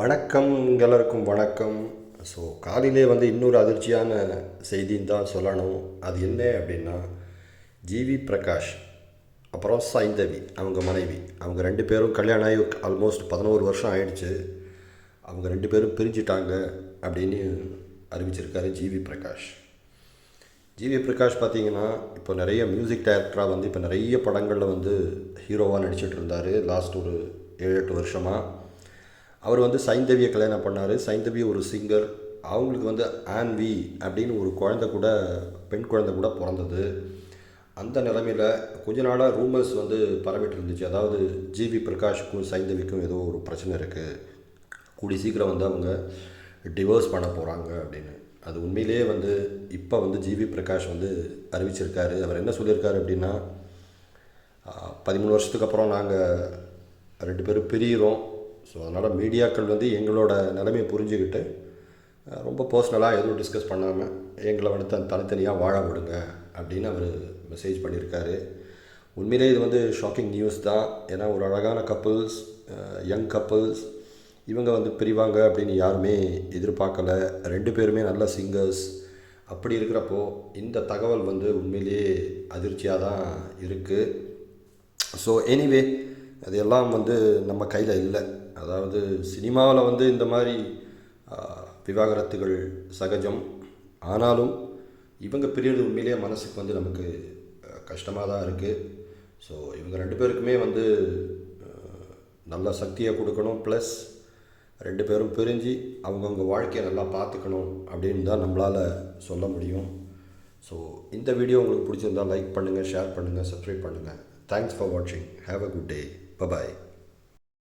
வணக்கம் எல்லோருக்கும் வணக்கம். ஸோ காலையிலே வந்து இன்னொரு அதிர்ச்சியான செய்தின்னு தான் சொல்லணும். அது என்ன அப்படின்னா ஜிவி பிரகாஷ் அப்புறம் சைந்தவி அவங்க மனைவி. அவங்க ரெண்டு பேரும் கல்யாணம் ஆகி ஆல்மோஸ்ட் பதினோரு வருஷம் ஆயிடுச்சு. அவங்க ரெண்டு பேரும் பிரிஞ்சிட்டாங்க அப்படின்னு அறிவிச்சிருக்காரு ஜிவி பிரகாஷ். ஜிவி பிரகாஷ் பார்த்தீங்கன்னா இப்போ நிறைய மியூசிக் டைரக்டராக வந்து இப்போ நிறைய படங்களில் வந்து ஹீரோவாக நடிச்சிட்டு இருந்தார். லாஸ்ட் ஒரு ஏழு எட்டு வருஷமாக அவர் வந்து சைந்தவியை கல்யாணம் பண்ணார். சைந்தவி ஒரு சிங்கர் அவங்களுக்கு வந்து ஆன்வி அப்படின்னு ஒரு குழந்தை கூட பெண் குழந்தை கூட பிறந்தது. அந்த நிலமையில் கொஞ்ச நாளாக ரூமர்ஸ் வந்து பரவிட்டு இருந்துச்சு. அதாவது ஜிவி பிரகாஷுக்கும் சைந்தவிக்கும் ஏதோ ஒரு பிரச்சனை இருக்குது கூடி சீக்கிரம் வந்து அவங்க டிவோர்ஸ் பண்ண போகிறாங்க அப்படின்னு. அது உண்மையிலேயே வந்து இப்போ வந்து ஜிவி பிரகாஷ் வந்து அறிவிச்சிருக்காரு. அவர் என்ன சொல்லியிருக்காரு அப்படின்னா பதிமூணு வருஷத்துக்கு அப்புறம் நாங்கள் ரெண்டு பேரும் பிரியிறோம். ஸோ அதனால் மீடியாக்கள் வந்து எங்களோட நிலைமையை புரிஞ்சுக்கிட்டு ரொம்ப பர்சனலாக எதுவும் டிஸ்கஸ் பண்ணாமல் எங்களை வந்து தன் தனித்தனியாக வாழ விடுங்க அப்படின்னு அவர் மெசேஜ் பண்ணியிருக்காரு. உண்மையிலே இது வந்து ஷாக்கிங் நியூஸ் தான். ஏன்னா ஒரு அழகான கப்புள்ஸ் யங் கப்புள்ஸ் இவங்க வந்து பிரிவாங்க அப்படின்னு யாருமே எதிர்பார்க்கல. ரெண்டு பேருமே நல்ல சிங்கர்ஸ் அப்படி இருக்கிறப்போ இந்த தகவல் வந்து உண்மையிலேயே அதிர்ச்சியாக தான் இருக்குது ஸோ எனிவே அது எல்லாம் வந்து நம்ம கையில் இல்லை. அதாவது சினிமாவில் வந்து இந்த மாதிரி விவாகரத்துகள் சகஜம். ஆனாலும் இவங்க பிரியறது உண்மையிலேயே மனசுக்கு வந்து நமக்கு கஷ்டமாக தான் இருக்குது ஸோ இவங்க ரெண்டு பேருக்குமே வந்து நல்ல சக்தியை கொடுக்கணும். ப்ளஸ் ரெண்டு பேரும் பிரிஞ்சு அவங்கவுங்க வாழ்க்கையை நல்லா பார்த்துக்கணும் அப்படின்னு தான் நம்மளால் சொல்ல முடியும். ஸோ இந்த வீடியோ உங்களுக்கு பிடிச்சிருந்தா லைக் பண்ணுங்கள் ஷேர் பண்ணுங்கள் சப்ஸ்கிரைப் பண்ணுங்கள் தேங்க்ஸ் ஃபார் வாட்சிங் have a good day bye bye